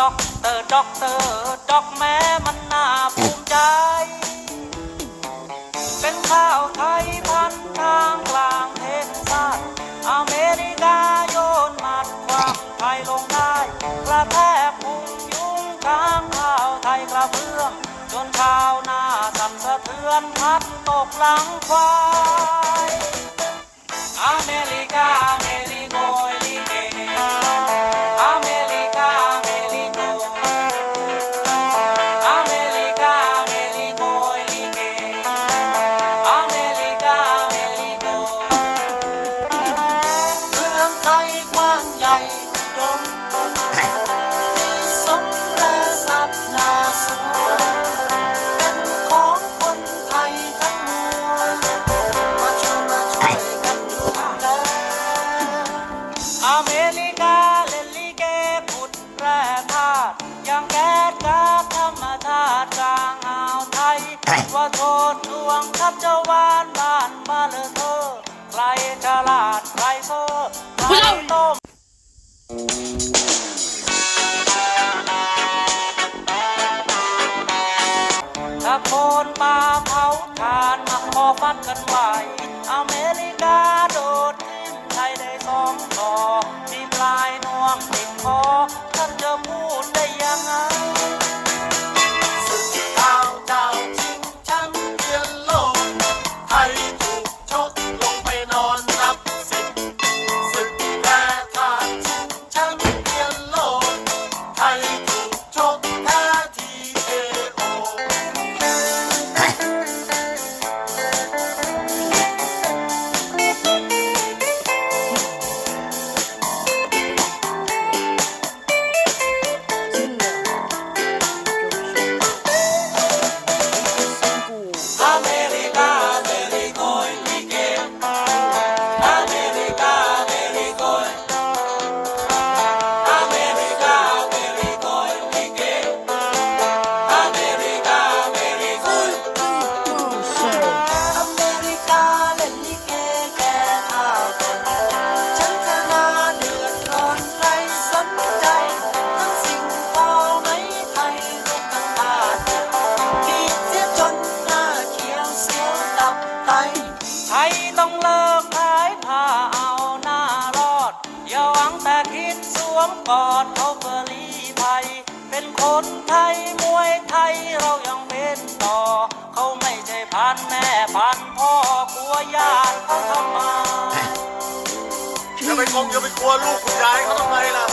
ด็อกเตอร์ด็อกเตอร์ด็อกแม้มันน่าภูมิใจ เป็นข้าวไทยพันทางกลางเทนซัสอเมริกาโยนมัดความไทยลงได้กระแทกพุงยุ่งกลางข้าวไทยกระเพื่อมจนข้าวหน้าสั่นสะเทือนพัดตกหลังควายอเมริกา จะวานบ้านมาเลอเธอ ใครจลาดใครเธอใครต้ม ว่ลูกคุณยายเขาทำไมล่ะ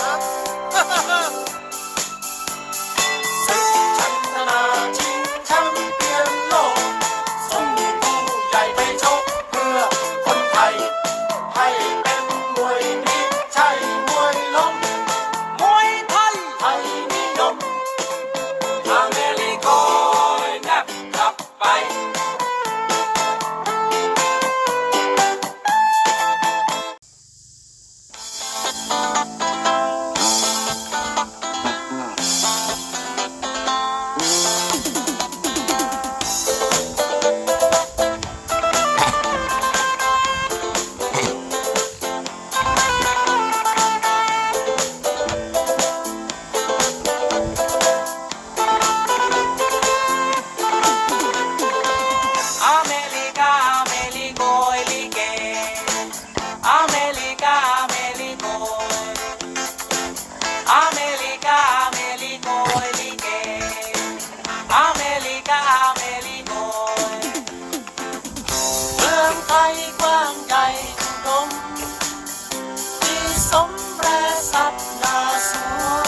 สมแปรสัตว์นาสวง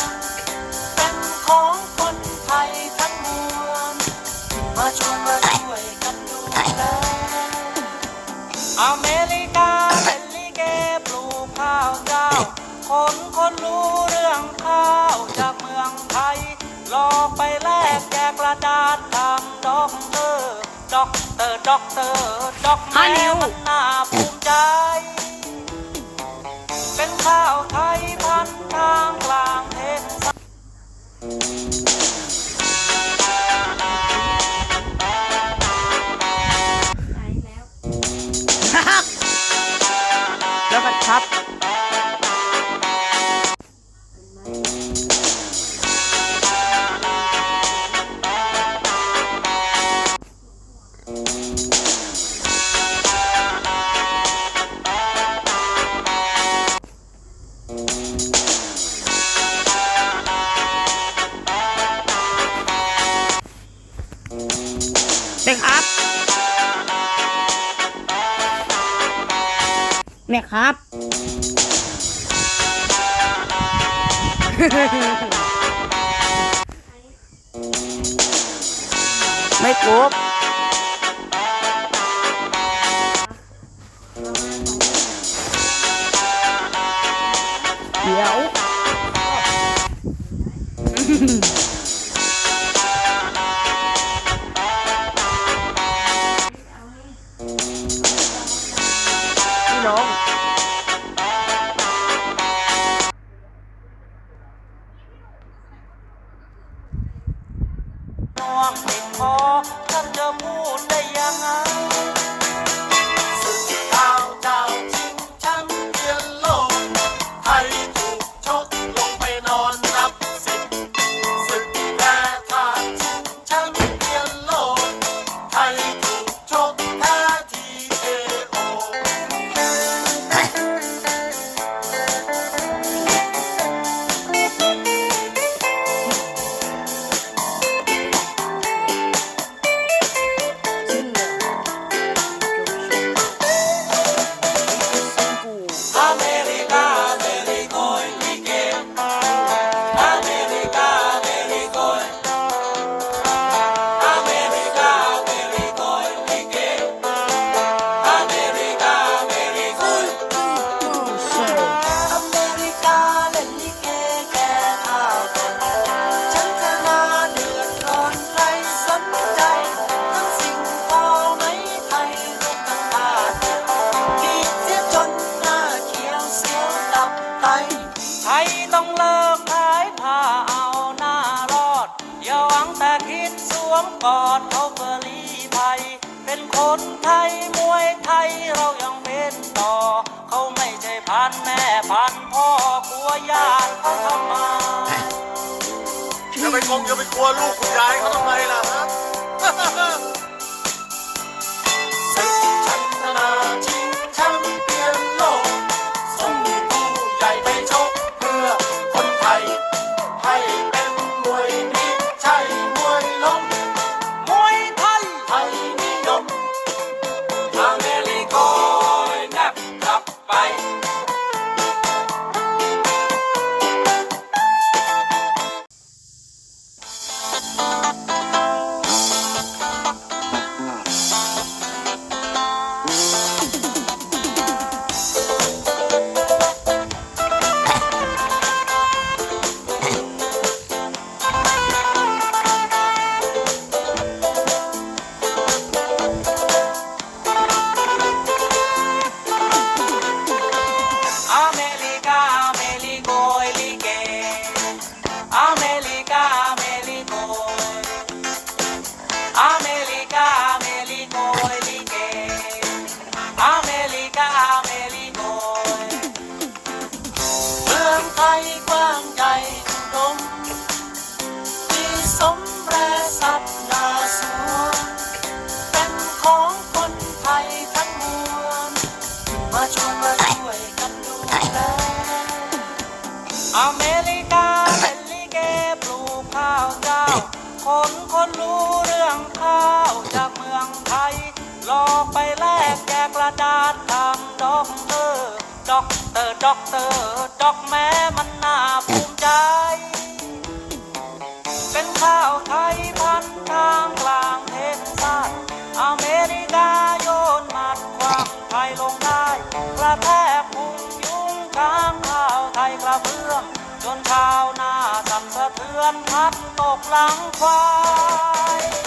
เป็นของคนไทยทั้งมวลมาชวนมาช่วยกันดูแลอเมริกาเป็นลิเกปลูกข้าวเจ้า คนคนรู้เรื่องข้าวจากเมืองไทยลองไปแลกแจกกระดาษทำด็อกเตอร์ด็อกเตอร์ด็อกเตอร์ด็อกแมวมันน่าภูมิใจ ข้าวไทยพันทางกลางเทศ แม่ครับ ไม่ครบ น้องเป็นพอท่านจะพูดได้ กงเดียไปกลัวลูกคุณยายเขาทำไมล่ะครับ อเมริกาเป็นลิเกปลูกข้าวเจ้า คนคนรู้เรื่องข้าวจากเมืองไทย รอไปแลกแจกกระดาษทำด็อกเตอร์ด็อกเตอร์ด็อกเตอร์ด็อกแม้มันน่าภูมิใจ เป็นข้าวไทยพันทางกลางเทนซัสอเมริกาโยนมัดความไทยลงได้กระแทกพุงยุงกลาง กระเพื่อมจนชาวนาสั่นสะเทือนพัดตกหลังควาย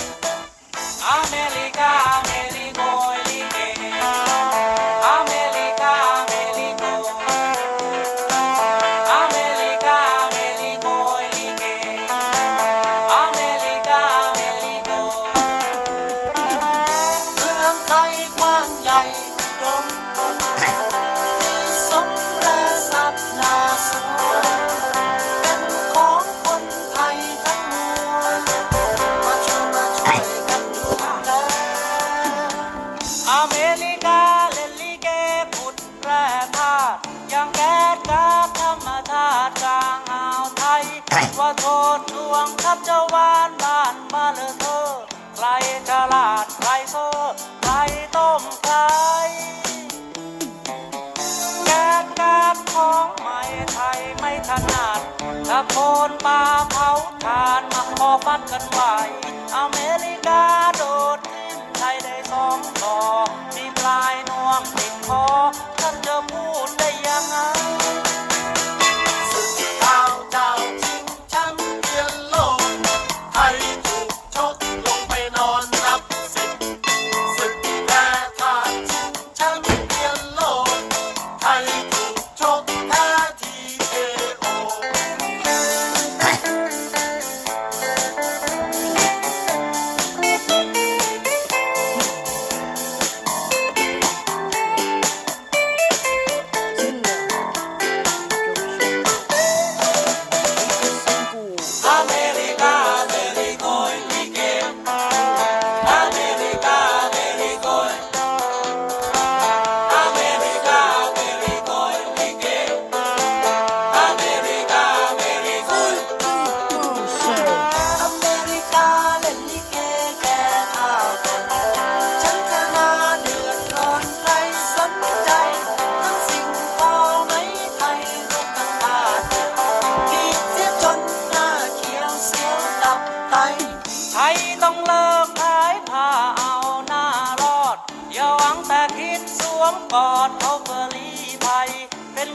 โทษลวงทับเจ้าวานบ้านมาเลอเธอ ใครกะลาดใครเซอใครต้มใครแกงกาดของไม่ไทยไม่ถนัดกระโพนปลาเผาทานมาพอฟัดกันไหวอเมริกาโดดทิ้งไทยได้สองต่อมีปลายนวงติดคอท่านจะพูดได้ยังไง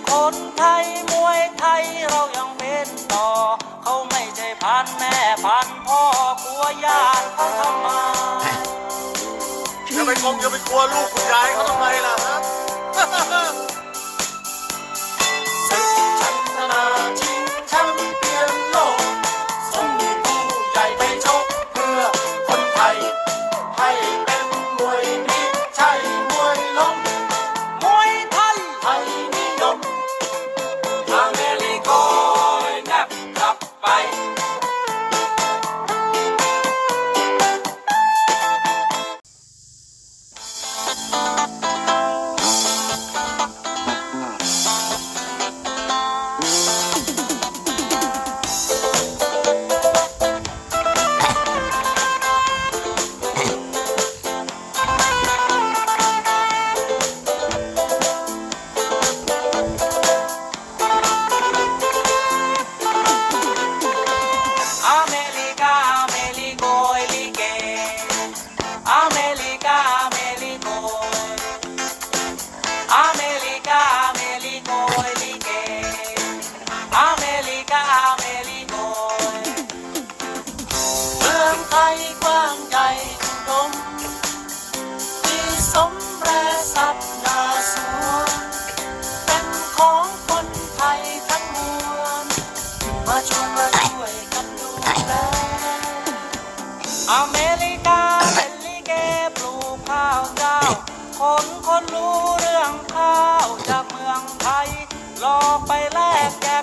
คนไทยมวยไทยเรายังเป็นต่อ เขาไม่ใช่พันแม่พันพ่อกลัวญาติเขาทำไมอย่าไปกงอย่าไปกลัวลูกคุณยายเขาทำไมล่ะฮะ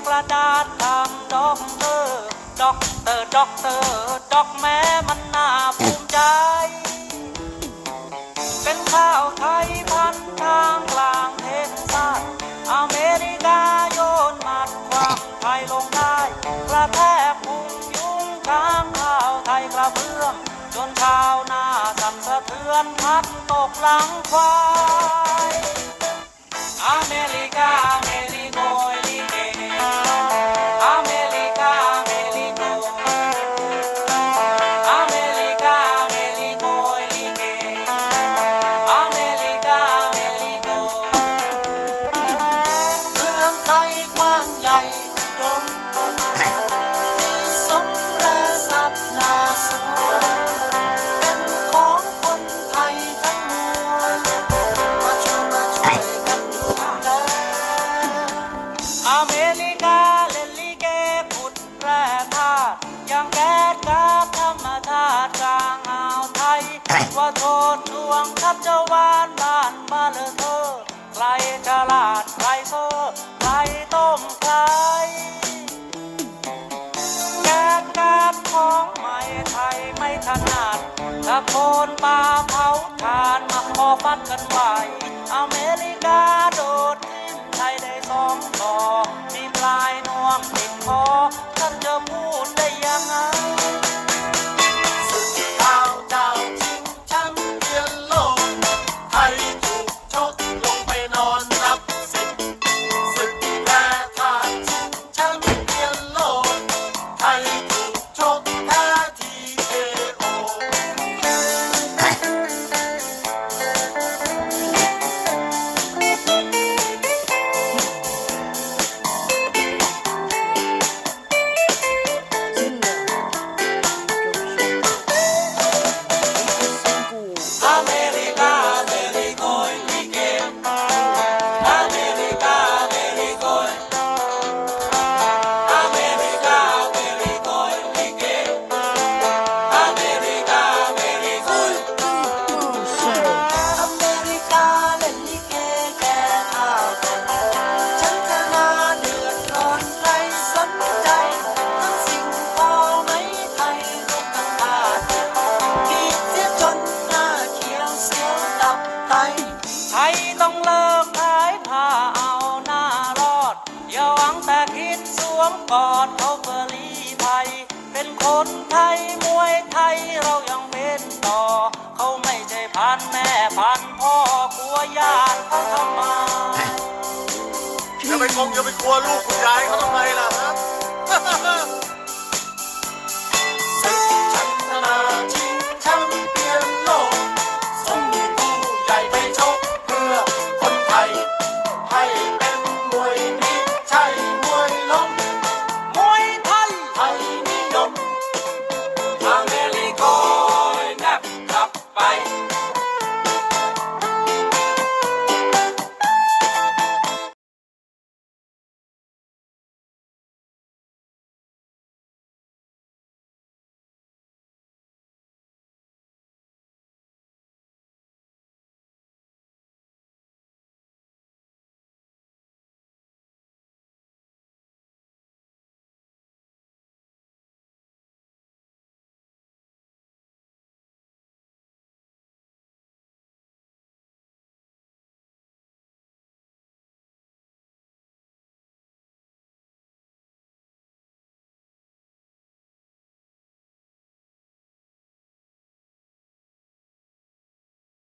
กระดาษทำด็อกเตอร์ด็อกเตอร์ด็อกเตอร์ด็อกแม้มันน่าภูมิใจ เป็นข้าวไทยพันทางกลางเทศศาอ์อเมริกาโยนมัดความไทยลงได้กระแทกพุงยุงข้างข้าวไทยกระเบื้องจนข้าวหน้าสั่นสะเทือนพัดตกหลังควายอเมริกา ใครฉลาดใครโซ่อใครต้มใครแกงกาดของใหม่ไทยไม่ถนัดตะโคนปลาเผาทานมาพอฟัดกันไหวอเมริกาโดดทิ้มไทยได้สองต่อมีปลายนวมติดคอท่านจะพูดได้ยังไง จะไปคงจะไปกลัวลูกคุณยายเขาทำไมล่ะฮะ